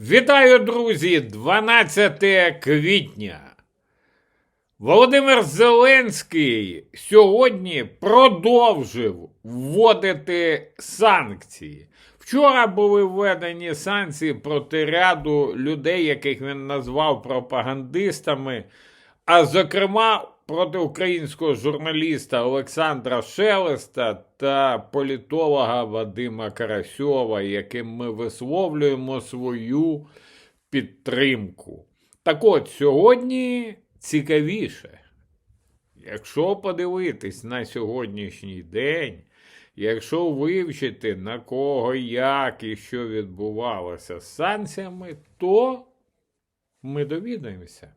Вітаю, друзі! 12 квітня. Володимир Зеленський сьогодні продовжив вводити санкції. Вчора були введені санкції проти ряду людей, яких він назвав пропагандистами, а зокрема проти українського журналіста Олександра Шелеста та політолога Вадима Карасьова, яким ми висловлюємо свою підтримку. Так от сьогодні цікавіше. Якщо подивитись на сьогоднішній день, якщо вивчити на кого, як і що відбувалося з санкціями, то ми довідаємося,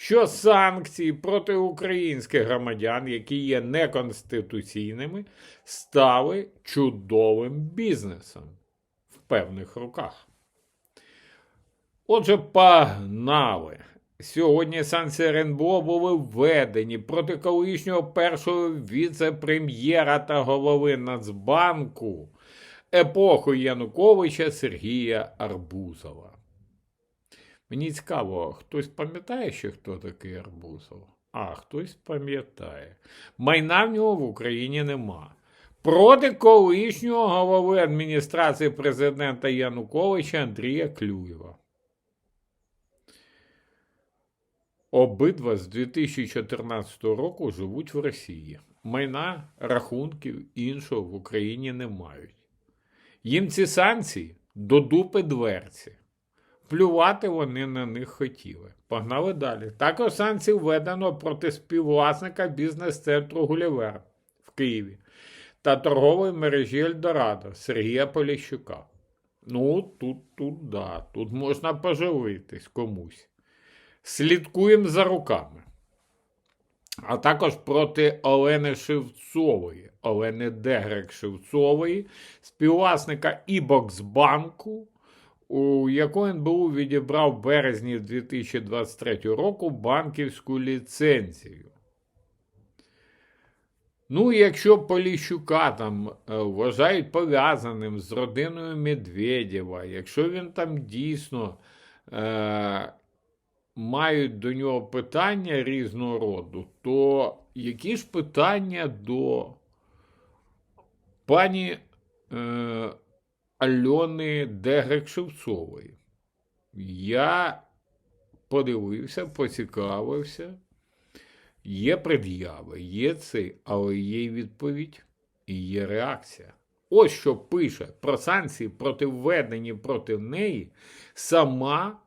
що санкції проти українських громадян, які є неконституційними, стали чудовим бізнесом в певних руках. Отже, погнали. Сьогодні санкції РНБО були введені проти колишнього першого віце-прем'єра та голови Нацбанку епоху Януковича Сергія Арбузова. Мені цікаво, хтось пам'ятає, ще хто такий Арбузов? А, хтось пам'ятає. Майна в нього в Україні нема. Проти колишнього голови адміністрації президента Януковича Андрія Клюєва. Обидва з 2014 року живуть в Росії. Майна рахунків іншого в Україні не мають. Їм ці санкції до дупи дверці. Плювати вони на них хотіли. Погнали далі. Також санкції введено проти співвласника бізнес-центру Гулівер в Києві та торгової мережі Ельдорадо Сергія Поліщука. Ну, тут, тут, да, тут можна поживитись комусь. Слідкуємо за руками. А також проти Олени Шевцової, Олени Дегрек Шевцової, співвласника Ібоксбанку, у яку НБУ відібрав в березні 2023 року банківську ліцензію. Ну, якщо Поліщука там е, вважають пов'язаним з родиною Медведєва, якщо він там дійсно е, мають до нього питання різного роду, то які ж питання до пані е, Альони Дегрек Шевцової? Я подивився, поцікавився. Є пред'яви, є цей, але є відповідь і є реакція. Ось що пише про санкції проти введені проти неї сама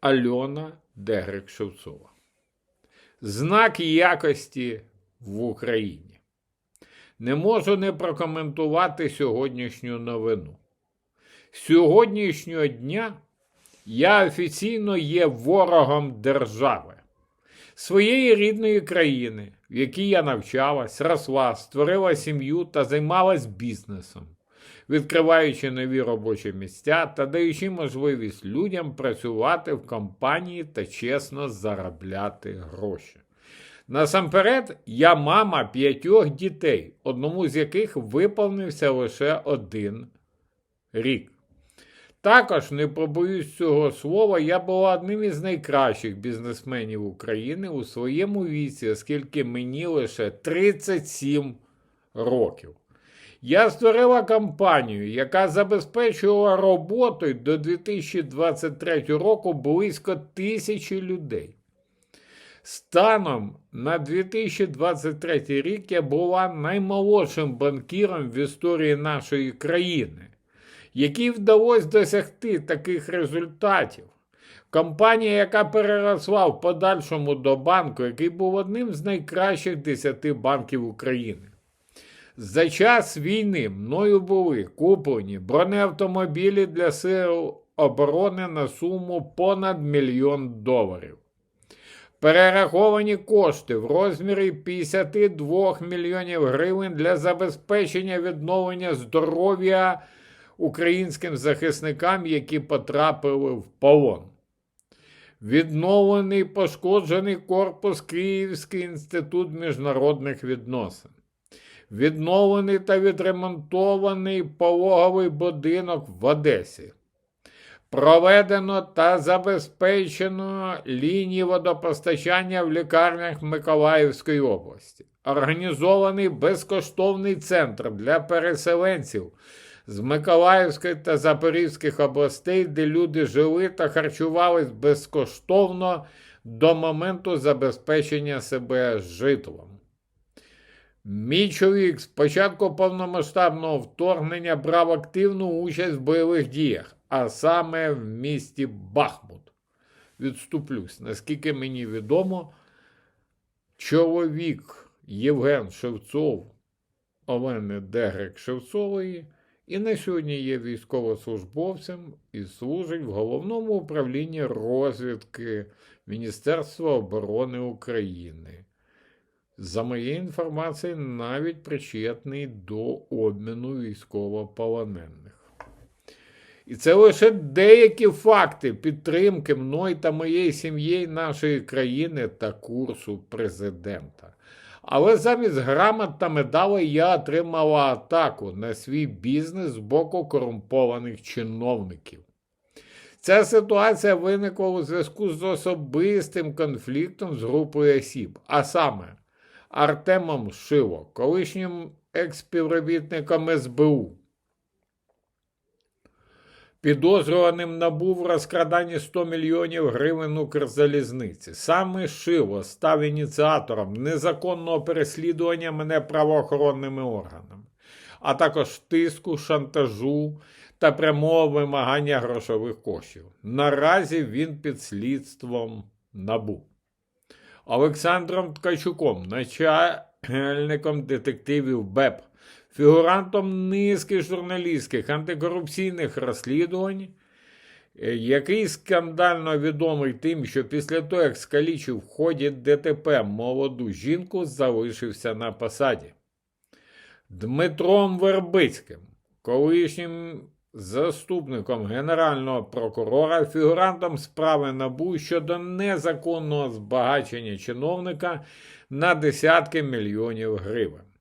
Альона Дегрек Шевцова. Знак якості в Україні. Не можу не прокоментувати сьогоднішню новину. З сьогоднішнього дня я офіційно є ворогом держави, своєї рідної країни, в якій я навчалась, росла, створила сім'ю та займалась бізнесом відкриваючи нові робочі місця та даючи можливість людям працювати в компанії та чесно заробляти гроші. Насамперед, я мама п'ятьох дітей, одному з яких виповнився лише один рік. Також, не побоюсь цього слова, я була одним із найкращих бізнесменів України у своєму віці, оскільки мені лише 37 років. Я створила компанію, яка забезпечувала роботою до 2023 року близько тисячі людей. Станом на 2023 рік я була наймолодшим банкіром в історії нашої країни, якій вдалося досягти таких результатів. Компанія, яка переросла в подальшому до банку, який був одним з найкращих 10 банків України. За час війни мною були куплені бронеавтомобілі для сил оборони на суму понад мільйон доларів. Перераховані кошти в розмірі 52 мільйонів гривень для забезпечення відновлення здоров'я українським захисникам, які потрапили в полон. Відновлений пошкоджений корпус Київський інститут міжнародних відносин відновлений та відремонтований пологовий будинок в Одесі, Проведено та забезпечено лінії водопостачання в лікарнях Миколаївської області. Організований безкоштовний центр для переселенців з Миколаївської та Запорізьких областей, де люди жили та харчувались безкоштовно до моменту забезпечення себе житлом. Мій чоловік з початку повномасштабного вторгнення брав активну участь в бойових діях, а саме в місті Бахмут. Відступлюсь, наскільки мені відомо, чоловік Євген Шевцов, Олени Дегрек Шевцової, і на сьогодні є військовослужбовцем і служить в головному управлінні розвідки Міністерства оборони України. За моєю інформацією, навіть причетний до обміну військовополонених. І це лише деякі факти підтримки мною та моєї сім'ї, нашої країни та курсу президента. Але замість грамот та медалей я отримала атаку на свій бізнес з боку корумпованих чиновників. Ця ситуація виникла у зв'язку з особистим конфліктом з групою осіб, а саме Артемом Шило, колишнім експівробітником СБУ, підозрюваним набув в розкраданні 100 мільйонів гривень Укрзалізниці. Саме Шило став ініціатором незаконного переслідування мене правоохоронними органами, а також тиску, шантажу та прямого вимагання грошових коштів. Наразі він під слідством набув. Олександром Ткачуком, начальником детективів БЕП, фігурантом низки журналістських антикорупційних розслідувань, е, який скандально відомий тим, що після того, як скалічив в ході ДТП молоду жінку, залишився на посаді. Дмитром Вербицьким, колишнім заступником Генерального прокурора, фігурантом справи НАБУ щодо незаконного збагачення чиновника на десятки мільйонів гривень.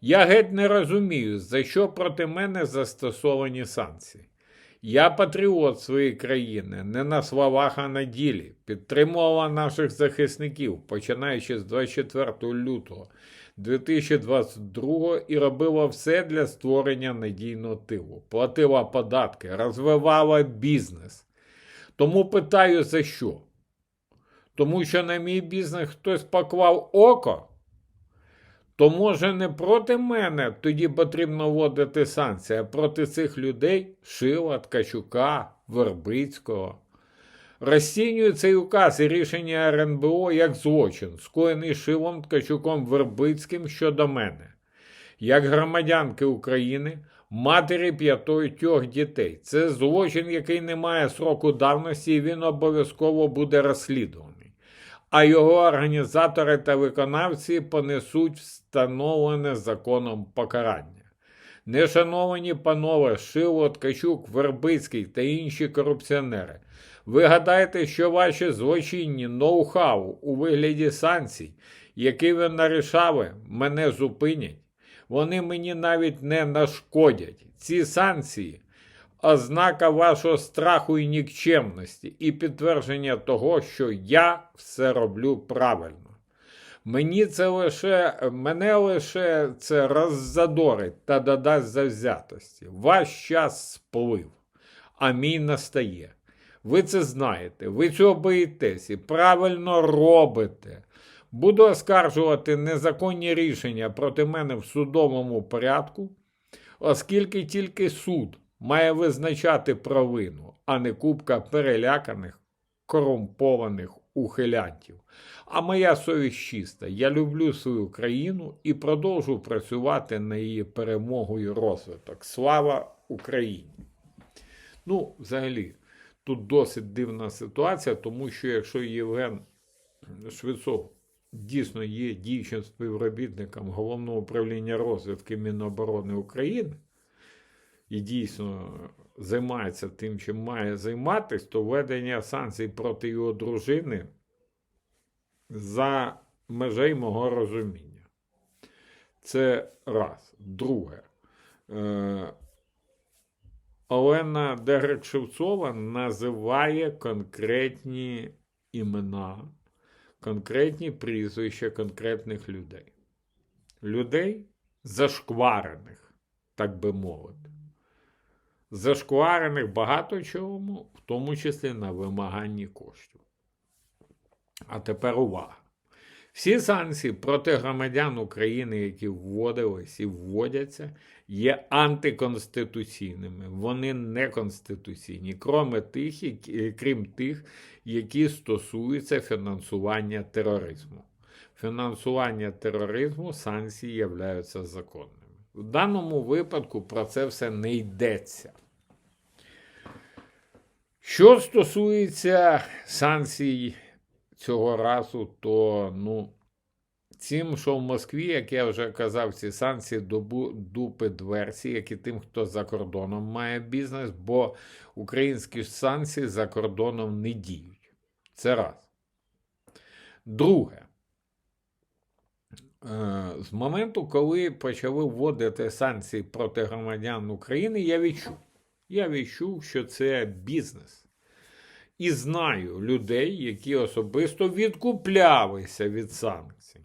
Я геть не розумію, за що проти мене застосовані санкції. Я патріот своєї країни, не на словах, а на ділі. Підтримувала наших захисників, починаючи з 24 лютого 2022 і робила все для створення надійного тилу, платила податки, розвивала бізнес. Тому питаю за що? Тому що на мій бізнес хтось поклав око. То, може, не проти мене тоді потрібно вводити санкції, а проти цих людей Шила, Ткачука, Вербицького. Розцінюю цей указ і рішення РНБО як злочин, скоєний Шилом Ткачуком Вербицьким щодо мене, як громадянки України, матері п'ятьох дітей. Це злочин, який не має сроку давності, і він обов'язково буде розслідуваний. А його організатори та виконавці понесуть встановлене законом покарання. Нешановані панове Шило, Ткачук, Вербицький та інші корупціонери. Ви гадаєте, що ваші злочинні ноу-хау у вигляді санкцій, які ви нарішали, мене зупинять? Вони мені навіть не нашкодять. Ці санкції ознака вашого страху і нікчемності, і підтвердження того, що я все роблю правильно. Мені це лише, мене лише це роззадорить та додасть завзятості. Ваш час сплив, а мій настає. Ви це знаєте, ви цього боїтесь і правильно робите. Буду оскаржувати незаконні рішення проти мене в судовому порядку, оскільки тільки суд має визначати провину, а не купка переляканих, корумпованих ухилянтів. А моя совість чиста. Я люблю свою країну і продовжу працювати на її перемогу і розвиток. Слава Україні! Ну, взагалі, тут досить дивна ситуація, тому що якщо Євген Швецов дійсно є діючим співробітником головного управління розвідки Міноборони України і дійсно займається тим, чим має займатися, то введення санкцій проти його дружини за межей мого розуміння. Це раз. Друге. Е, Олена Дегрек Шевцова називає конкретні імена, конкретні прізвища конкретних людей. Людей зашкварених, так би мовити. Зашкварених багато чому, в тому числі на вимаганні коштів. А тепер увага. Всі санкції проти громадян України, які вводились і вводяться, є антиконституційними. Вони неконституційні, кроме тих, крім тих, які стосуються фінансування тероризму. Фінансування тероризму санкції являються законними. В даному випадку про це все не йдеться. Що стосується санкцій цього разу, то ну, цим, що в Москві, як я вже казав, ці санкції дупи дверсі, як і тим, хто за кордоном має бізнес, бо українські санкції за кордоном не діють. Це раз. Друге. Е, З моменту, коли почали вводити санкції проти громадян України, я відчув. Я відчув, що це бізнес. І знаю людей, які особисто відкуплялися від санкцій.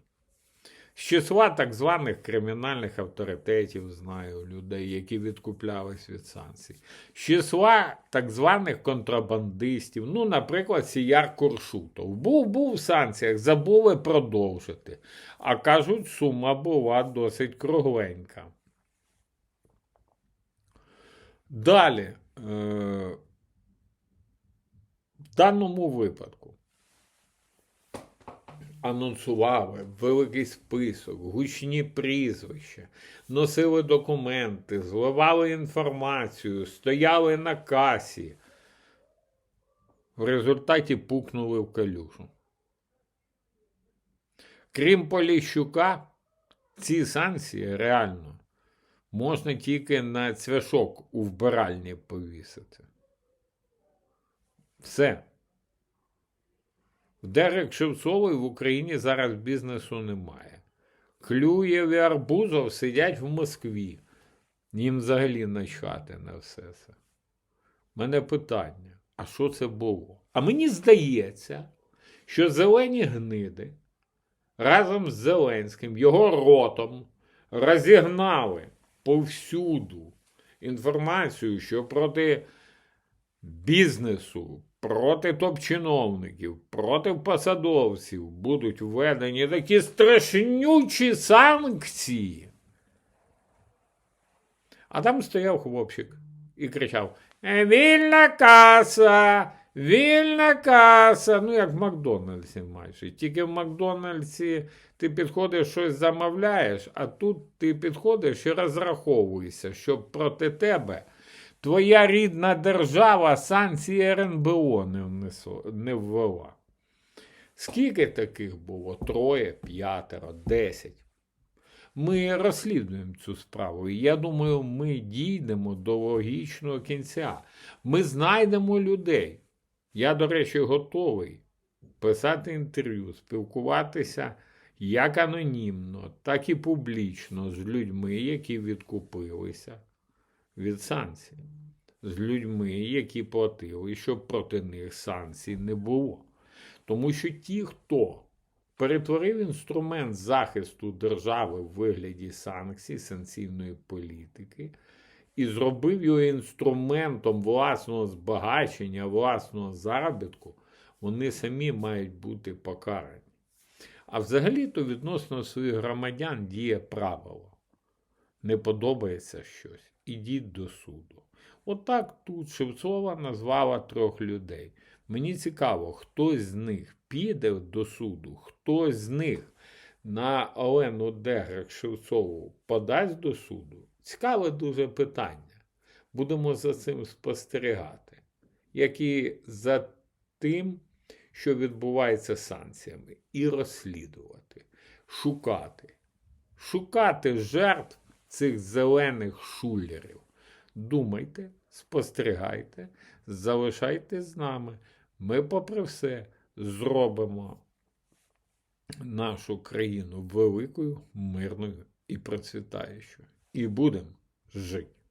З числа так званих кримінальних авторитетів знаю людей, які відкуплялись від санкцій. З числа так званих контрабандистів, ну, наприклад, Сіяр Куршутов. Був був в санкціях, забули продовжити. А кажуть, сума була досить кругленька. Далі. Е- в даному випадку анонсували великий список, гучні прізвища, носили документи, зливали інформацію, стояли на касі. В результаті пукнули в калюжу. Крім Поліщука, ці санкції реально можна тільки на цвяшок у вбиральні повісити. Все. Дерек Шевцової в Україні зараз бізнесу немає. Клюєв і Арбузов сидять в Москві. Їм взагалі начхати на все це. Мене питання: а що це було? А мені здається, що зелені гниди разом з Зеленським, його ротом розігнали повсюду інформацію, що проти бізнесу, проти топ-чиновників, проти посадовців будуть введені такі страшнючі санкції. А там стояв хлопчик і кричав: «Е, Вільна каса! Вільна каса! Ну, як в Макдональдсі майже. Тільки в Макдональдсі ти підходиш щось замовляєш, а тут ти підходиш і розраховуєшся, щоб проти тебе твоя рідна держава санкції РНБО не, внесло, не ввела. Скільки таких було? Троє, п'ятеро, десять. Ми розслідуємо цю справу. І я думаю, ми дійдемо до логічного кінця. Ми знайдемо людей. Я, до речі, готовий писати інтерв'ю, спілкуватися як анонімно, так і публічно з людьми, які відкупилися від санкцій, з людьми, які платили, щоб проти них санкцій не було. Тому що ті, хто перетворив інструмент захисту держави в вигляді санкцій, санкційної політики, і зробив його інструментом власного збагачення, власного заробітку, вони самі мають бути покарані. А взагалі-то відносно своїх громадян діє правило. Не подобається щось, ідіть до суду. Отак тут Шевцова назвала трьох людей. Мені цікаво, хтось з них піде до суду, хтось з них на Олену Дегрек Шевцову подасть до суду. Цікаве дуже питання. Будемо за цим спостерігати, як і за тим, що відбувається санкціями, і розслідувати, шукати, шукати жертв цих зелених шулерів. Думайте, спостерігайте, залишайтесь з нами. Ми, попри все, зробимо нашу країну великою, мирною і процвітаючою. І будемо жити.